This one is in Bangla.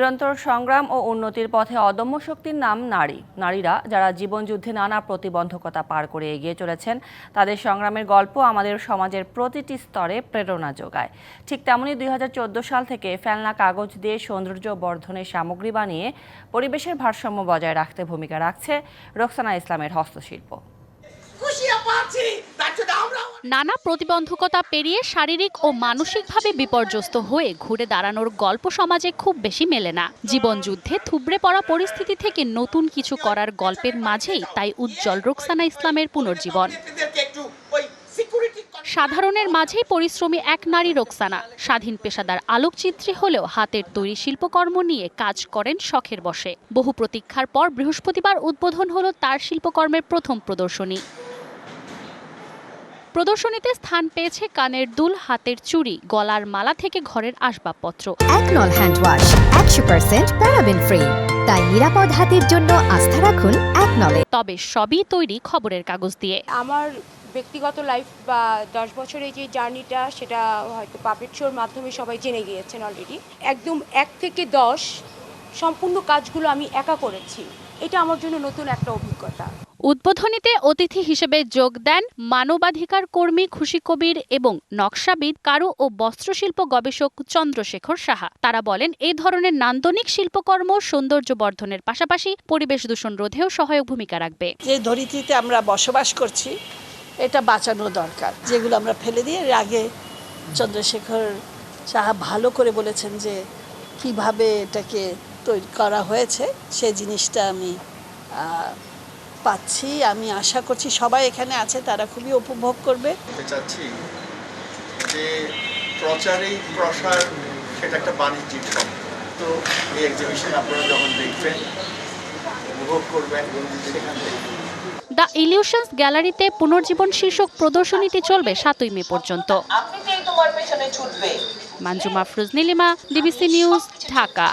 নিরন্তর সংগ্রাম ও উন্নতির পথে অদম্য শক্তির নাম নারী। নারীরা যারা জীবনযুদ্ধে নানা প্রতিবন্ধকতা পার করে এগিয়ে চলেছেন, তাদের সংগ্রামের গল্প আমাদের সমাজের প্রতিটি স্তরে প্রেরণা যোগায়। ঠিক তেমনই দুই সাল থেকে ফেলনা কাগজ দিয়ে সৌন্দর্য বর্ধনের সামগ্রী বানিয়ে পরিবেশের ভারসাম্য বজায় রাখতে ভূমিকা রাখছে রোকসানা ইসলামের হস্তশিল্প। খুশিয়া পাচ্ছি তার জন্য আমরা নানা প্রতিবন্ধকতা পেরিয়ে শারীরিক ও মানসিকভাবে বিপর্যস্ত হয়ে ঘুরে দাঁড়ানোর গল্প সমাজে খুব বেশি মেলে না। জীবন যুদ্ধে থুবড়ে পড়া পরিস্থিতি থেকে নতুন কিছু করার গল্পের মাঝেই তাই উজ্জ্বল রোকসানা ইসলামের পুনর্জীবন। সাধারণের মাঝেই পরিশ্রমী এক নারী রোকসানা। স্বাধীন পেশাদার আলোকচিত্রী হলেও হাতের তৈরি শিল্পকর্ম নিয়ে কাজ করেন শখের বসে বহু প্রতীক্ষার পর বৃহস্পতিবার উদ্বোধন হলো তার শিল্পকর্মের প্রথম প্রদর্শনী। প্রদর্শনীতে স্থান পেয়েছে কানের দুল হাতের চুড়ি গলার মালা থেকে ঘরের আসবাবপত্র। একনল হ্যান্ড ওয়াশ একশো পার্সেন্ট প্যারাবেন ফ্রি। তাই নিরাপদ হাতের জন্য আস্থা রাখুন একনলে তবে সবই তৈরি খবরের কাগজ দিয়ে। আমার ব্যক্তিগত লাইফ বা দশ বছরের যে জার্নিটা সেটা হয়তো পাপেট শোর মাধ্যমে সবাই জেনে গিয়েছেন অলরেডি একদম এক থেকে দশ সম্পূর্ণ কাজগুলো আমি একা করেছি। এটা আমার জন্য নতুন একটা অভিজ্ঞতা। উদ্বোধনীতে অতিথি হিসেবে যোগ দেন মানবাধিকার কর্মী খুশি কবির এবং নকশাবিদ কারু ও বস্ত্রশিল্প গবেষক চন্দ্রশেখর সাহা। তারা বলেন এই ধরনের নান্দনিক শিল্পকর্ম সৌন্দর্য বর্ধনের পাশাপাশি পরিবেশ দূষণ রোধেও সহায়ক ভূমিকা রাখবে। যে ধরিত্রীতে আমরা বসবাস করছি, এটা বাঁচানো দরকার। যেগুলো আমরা ফেলে দিয়ে, এর আগে চন্দ্রশেখর সাহা ভালো করে বলেছেন যে কীভাবে এটাকে তৈরি করা হয়েছে, সে জিনিসটা আমি পাচ্ছি আমি আশা করছি সবাই এখানে আছে তারা খুবই উপভোগ করবে। চাচ্ছি যে প্রচারেই প্রসার সেটা একটা বাণিজ্যিক তো এই এক্সিবিশন আপনারা যখন দেখবেন উপভোগ করবেন সেখান থেকে। দ্য ইলিউশনস গ্যালারিতে পুনর্জীবন শীর্ষক প্রদর্শনীটি চলবে সাতই মে পর্যন্ত। আপনি তোমার পেছনে ছুটবে। মানজুমা ফ্রুজ নীলিমা ডিবিসি নিউজ ঢাকা।